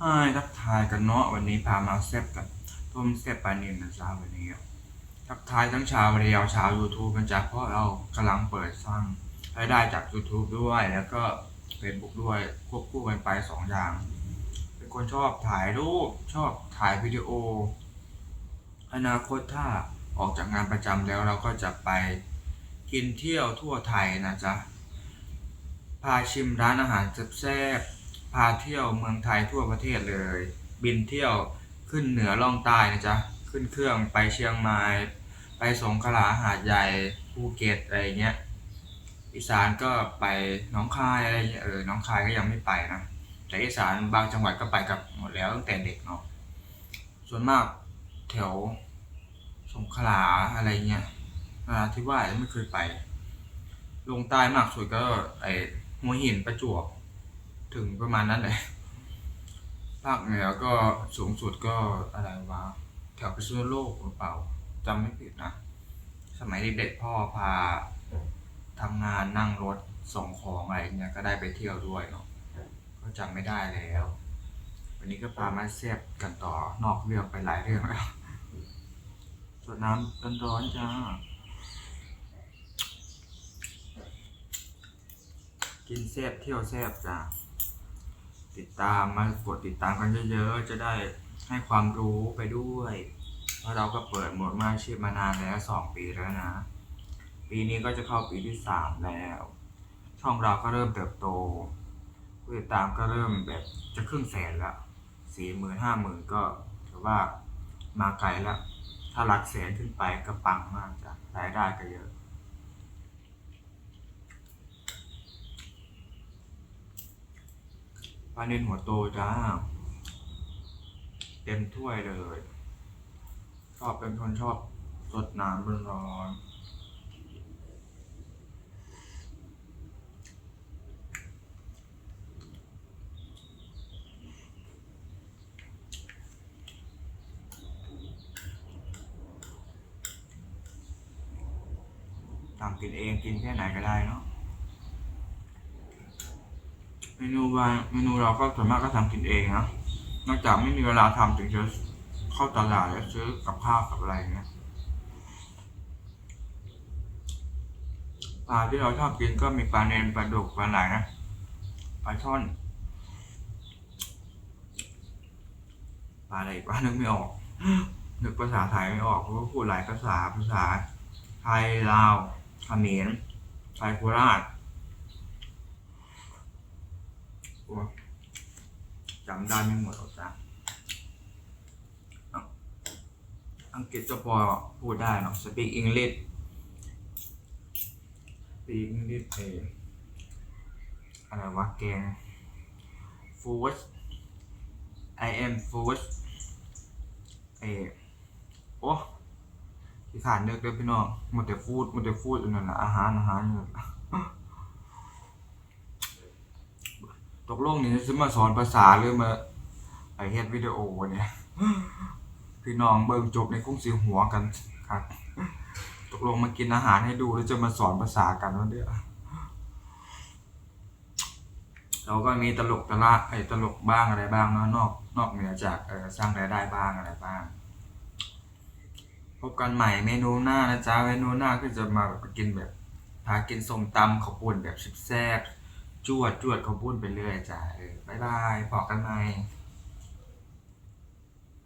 ให้ทักทายกันเนาะวันนี้พามาแซบกันต้มแซบปลาเนียนนะจ๊ะวันนี้ทักทายทั้งชาวเรียวชาว YouTube นะจ๊ะเพราะเรากำลังเปิดสร้างรายได้จาก YouTube ด้วยแล้วก็ Facebook ด้วยควบคู่กันไปสองอย่าง เป็นคนชอบถ่ายรูปชอบถ่ายวิดีโอ อนาคตถ้าออกจากงานประจำแล้วเราก็จะไปกินเที่ยวทั่วไทยนะจ๊ะพาชิมร้านอาหารแซ่บ พาเที่ยวเมืองไทยทั่วประเทศเลย บินเที่ยวขึ้นเหนือล่องใต้นะจ๊ะ ขึ้นเครื่องไปเชียงใหม่ ไปสงขลาหาดใหญ่ภูเก็ตอะไรเงี้ย อีสานก็ไปน้องคายอะไรเงี้ยเออ น้องคายก็ยังไม่ไปนะ แต่อีสานบางจังหวัดก็ไปกับหมดแล้วตั้งแต่เด็กเนาะ ส่วนมากแถวสงขลาอะไรเงี้ยนราธิวายังไม่เคยไป ลงใต้มากสุดก็ไอหัวหินประจวบ ถึงประมาณนั้นเลยภาคเหนือก็สูงสุดก็อะไรวะแถวพิษณุโลกหรือเปล่าจำไม่ผิดนะ สมัยเด็กๆพ่อพาทำงานนั่งรถส่งของอะไรเงี้ยก็ได้ไปเที่ยวด้วยเนาะก็จำไม่ได้แล้ว วันนี้ก็พามาเสียบกันต่อนอกเรื่องไปหลายเรื่องแล้วส่วนน้ำร้อนๆจ้า กินแซบเที่ยวแซบจ้า ติดตามมากดติดตามกันเยอะๆ จะได้ให้ความรู้ไปด้วยเพราะเราก็เปิดหมดมาอาชีพมานานแล้วสองปีแล้วนะ ปีนี้ก็จะเข้าปีที่สามแล้ว ช่องเราก็เริ่มเติบโตผู้ติดตามก็เริ่มแบบจะครึ่งแสนละสี่หมื่นห้าหมื่นก็ถือว่ามาไกลแล้วถ้าหลักแสนขึ้นไปก็ปังมากจ้ะรายได้ก็เยอะ ปลาเนนหัวโตจ้า เต็มถ้วยเลย ชอบเป็นคนชอบสดน้ำร้อนๆทำกินเองกินแค่ไหนก็ได้เนาะ เมนูวางเมนูเราก็ส่วนมากก็ทำกินเองนะ นอกจากไม่มีเวลาทำถึงจะเข้าตลาดแล้วซื้อกับข้าวกับอะไรเงี้ยปลาที่เราชอบกินก็มีปลาเนนปลาดุกปลาไหลนะปลาช่อนปลาอะไรอีกวะนึกไม่ออกนึกภาษาไทยไม่ออกเพราะว่าพูดหลายภาษาภาษาไทยลาวเขมรไทยโคราช โอ้จำได้ไม่หมดหรอกจ้ะอังกฤษก็พอพูดได้เนาะ speak English speak English เอออะไรวะแกง food I am food เออโอ้ที่ขาดนึกเลยพี่น้องหมดแต่ฟูดหมดแต่ฟูดอยู่นั่นแหละอาหารอาหารอยู่นั่นแหละ ตกลงนี่จะมาสอนภาษาหรือมาไอเฮ็ดวิดีโอเนี่ยพี่น้องเบิ่งจบในคงสีหัวกันครับตกลงมากินอาหารให้ดูแล้วจะมาสอนภาษากันวันเดียวเราก็มีตลกตละไอตลกบ้างอะไรบ้างเนาะนอกนอกเหนือจากเออสร้างรายได้บ้างอะไรบ้าง พบกันใหม่เมนูหน้านะจ๊ะเมนูหน้าก็จะมาแบบกินแบบพากินส้มตำข้าวปุ้นแบบชิบแซ่บ จวดจวดเขาพูดไปเรื่อยจ้ะเออบายบายบอกกันใหม่